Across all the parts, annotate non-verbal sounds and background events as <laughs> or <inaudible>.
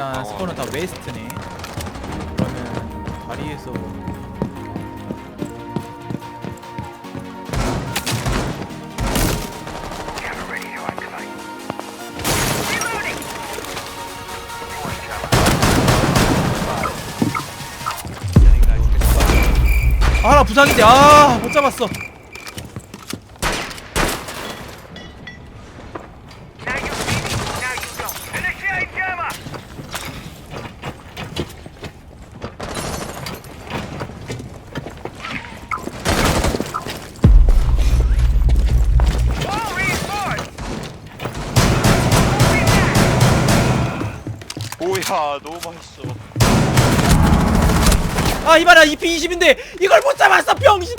일단 강화. 스포는 다 웨스트네. 그러면 다리에서 아나 부상인데 아못 잡았어. 아 이봐라 2피 20인데 이걸 못 잡았어 병신.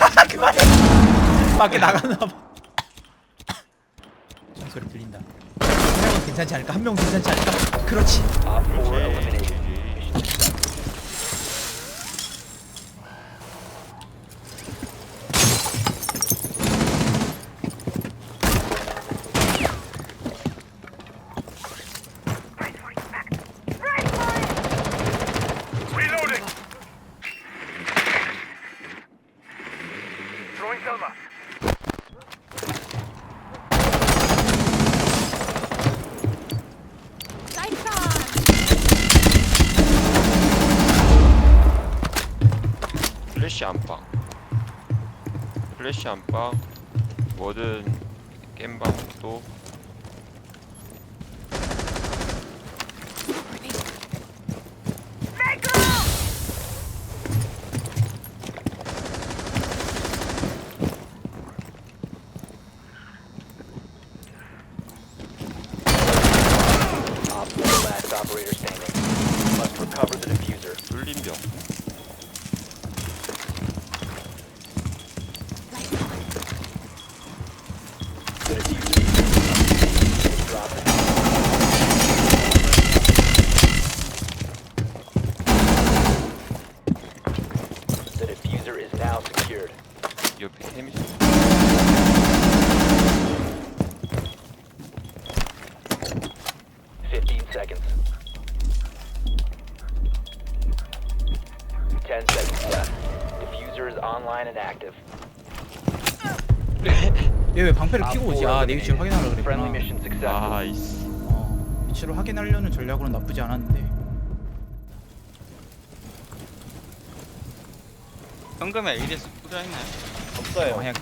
아 <laughs> 그만해. 밖에 나갔나 봐. 소리 들린다. 한 명은 괜찮지 않을까? 한 명은 괜찮지 않을까? 그렇지. Reloading! 플래시 안방. 플래시 안방. 뭐든 겜방도 Op 4 last operator standing. Must recover the diffuser. 뚫린 병. The diffuser is dropped. The diffuser is now secured. 옆에 템이 Fifteen seconds. Ten seconds left. Diffuser is online and active. <laughs> 얘 왜 방패를 Op 피고 오지? 4아내 위치를 eliminated. 확인하려 Friendly 그랬구나. mission successful. 아이씨. 어, 위치를 확인하려는 전략으로는 나쁘지 않았는데. 현금에 ADS 뿌려있나요? 어, 그냥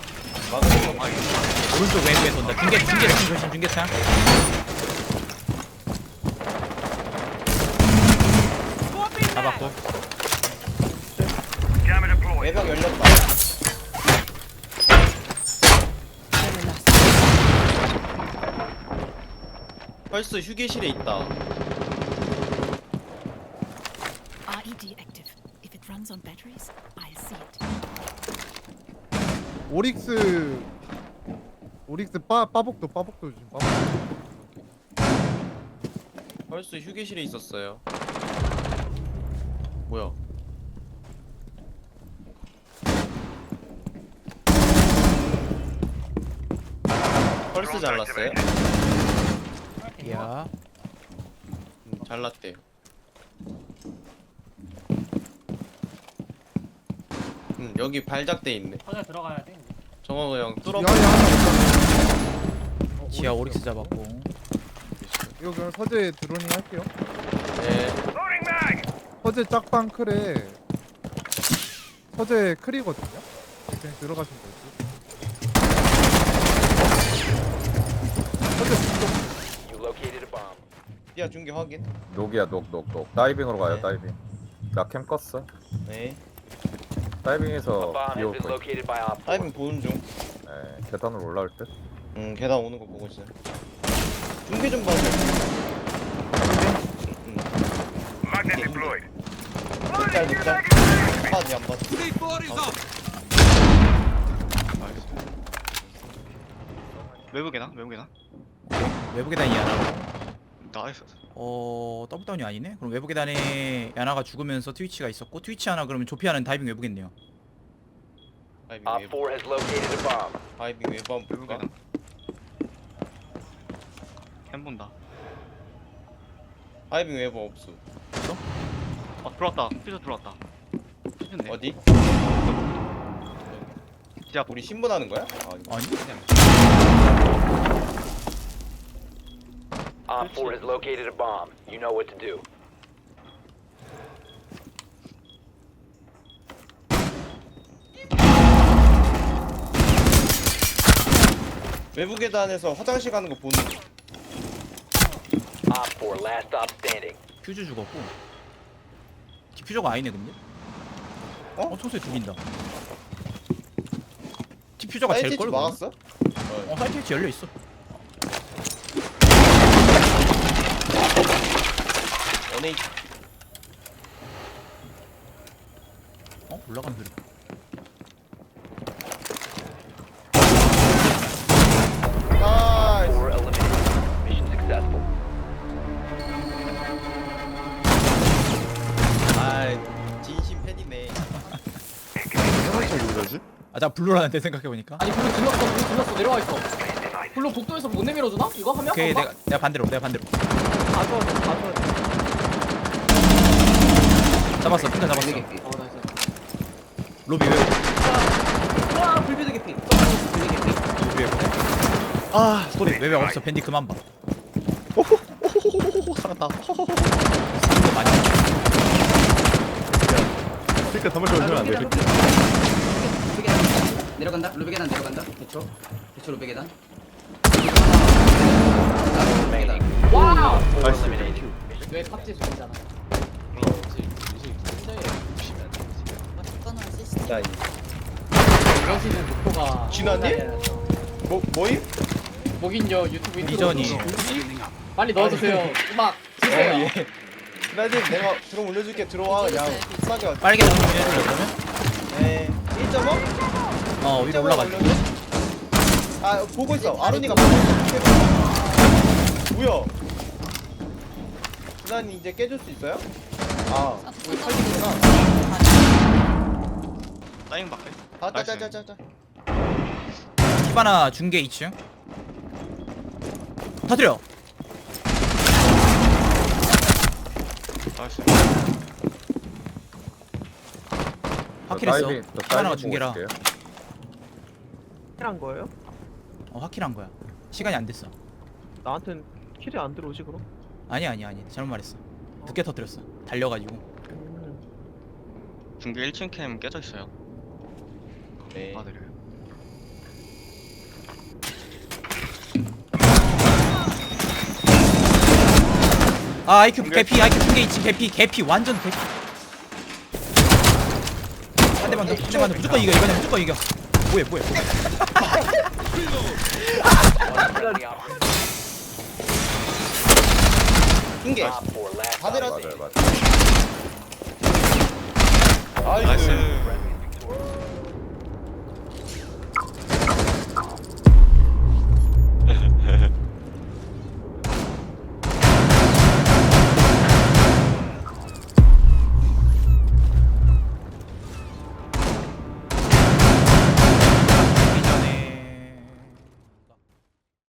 오른쪽 외부에서 온다. 중계 중계창 조심 중계창. 잡았고. 외벽 열렸다. 펄스 휴게실에 있다. RED active. If it runs on batteries, I'll see it. 오릭스 오릭스 빠 빠복도 빠복도 지금 빠복. 펄스 휴게실에 있었어요. 뭐야? 펄스 잘랐어요? 야. 음, 잘랐대요. 음, 여기 발작돼 있네. 터져 들어가야 돼. 저거 그냥 뚫어. 하나 있다. 지하 오릭스 잡았고. 이거 그냥 서재 드로닝 할게요. 네. 서재 짝방 클에 서재 클이거든요. 그냥 들어가시면 되지. 서재 뒤쪽 You located a bomb. 야 중계 확인. 녹이야 녹녹녹 다이빙으로 가요 네. 다이빙 나 캠 껐어 네. 다이빙에서 bomb has 비오고 been located by Op 4. 다이빙 보는 중. 네, 계단으로 올라올 듯 음 계단 오는 거 보고 있어요. 중계 좀 봐줘. 음, Magnet deployed. 안 빠지. 외부 계단? 외부 계단? 외부 계단이야. 나이스. 어 더블 다운이 아니네. 그럼 외부 계단에 야나가 죽으면서 트위치가 있었고 트위치 하나 그러면 조피아는 다이빙 외부 겠네요. 다이빙 Op 외부 4 has located a bomb. 다이빙 외부 한번 볼까? 외국에다. 캠 본다. 다이빙 외부 없어 아 들어왔다. 퓨저 들어왔다. 퓨저네. 어디? 진짜 우리 신분하는 거야? 아, 이거. 아니? Op 4 has located a bomb. You know what to do. 외부 계단에서 화장실 가는 거 보는 거 Op 4 last stop standing. 퓨즈 죽었고. 디퓨저가 아니네 근데. 어? 어 청소에 죽인다. 디퓨저가 제일 사이트 걸 막았어? 어 사이트 위치 열려 있어. 연예인 어 올라가는 소리. 아4 eliminated. Mission successful. 아 진심 팬이네 아나 블루라는데 생각해 보니까. 아니 블루 질렀어 블루 질렀어 내려와 있어 블루 복도에서 못 내밀어주나? 이거 하면? 오케이. 내가 내가 반대로 내가 반대로. 가져와 가져와 잡았어 핑크 잡았어. 어 나이스 로비 외부. 와 불비드 개피 불비드 개피 로비 외부. 아 소리 외벽 없어 밴디 그만 봐. 오호호호호호호 살았다. 이거 많이. 그러니까 담을 걸 주면 안 돼. 루비 계단 내려간다 루비 계단 내려간다 대초 대초 루비 계단 와우 아이씨. 왜 탑재 중이잖아. 자 이- 이런 시즌 목표가 진화님? 뭐 뭐임? 목인요 유튜브 이전이. 빨리 넣어주세요. 음악 어 주세요. 예. 나님 내가 드럼 올려줄게. 들어와 그냥 편하게 와. 빨개 나무 해줄래 그러면? 네. 1.5? 어 위로 올라가지. 아 보고 있어. 아론이가 보고 있어. 뭐야 진아님 이제 깨줄 수 있어요? 아 우리 칼리구나 사인 밖에. 아 나이스. 짜짜짜짜 히바나 중계 2층. 터뜨려. 나이스. 확킬했어. 히바나가 중계라. 킬한 거예요? 어 확킬한 거야. 시간이 안 됐어. 나한텐 킬이 안 들어오지 그럼? 아니 아니 아니 잘못 말했어. 늦게 터뜨렸어. 달려가지고. 음. 중계 1층 캠 깨져 있어요. 네 봐드려요. 아 아이큐 개피 아이큐 중계 2층 개피 개피 완전 개피. 한 대만 더, 한 대만 더. 무조건 이겨 이거는 무조건 이겨. 뭐해 뭐해. 흰개 핑계 다들 맞아요 맞아요. 나이스.